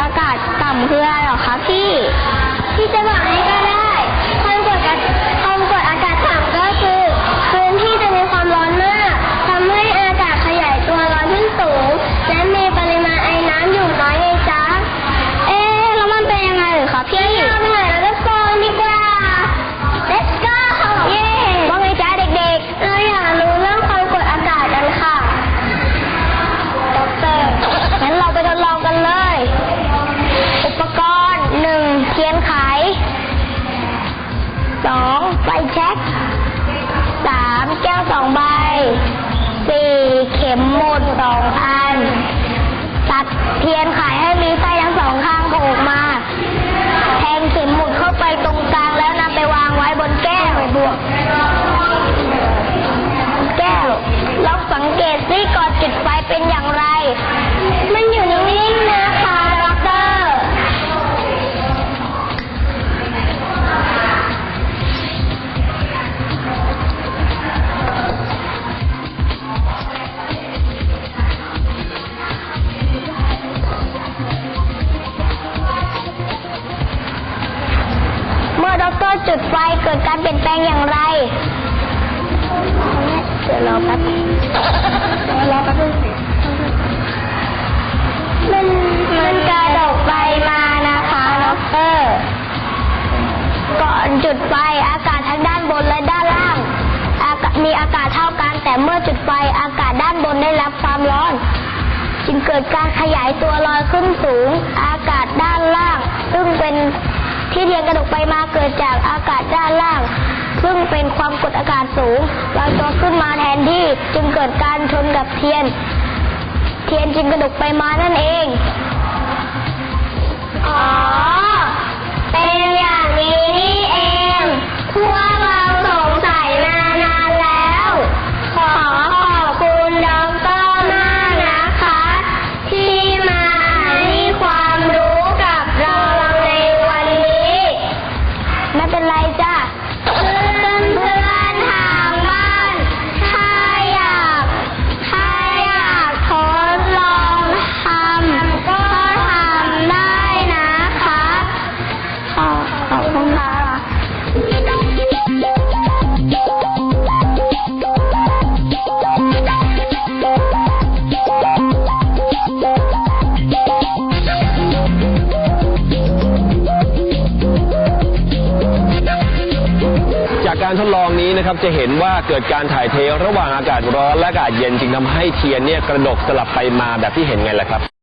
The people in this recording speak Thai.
อากาศต่ำคืออะไรหรอคะพี่ พี่จะบอกให้ก็ได้ สองไฟแช็กสามแก้วสองใบสี่เข็มหมดสองอันตัดเทียนขายให้มีไฟ มื่อจุดไฟเกิดการเปลี่ยนแปลงอย่างไรเดี๋ยวรอแป๊บรอแป๊บนึงมันมันกระดกไปมานะคะด็อกเตอร์ก่อนจุดไฟอากาศทั้งด้านบนและด้านล่างอากาศมีอากาศเท่ากัน แต่เมื่อจุดไฟอากาศด้านบนได้รับความร้อน จึงเกิดการขยายตัวลอยขึ้นสูง อากาศด้านล่าง ซึ่งเป็น ที่เทียนกระดกไปมาเกิดจากอากาศด้านล่าง ซึ่งเป็นความกดอากาศสูงลอยตัวขึ้นมาแทนที่จึงเกิดการชนกับเทียน เทียนจึงกระดกไปมานั่นเอง ไม่เป็นไรจ้ะ การทดลองนี้นะครับจะเห็นว่าเกิดการถ่ายเทระหว่างอากาศร้อนและอากาศเย็นจึงทำให้เทียนเนี่ยกระดกสลับไปมาแบบที่เห็นไงล่ะครับ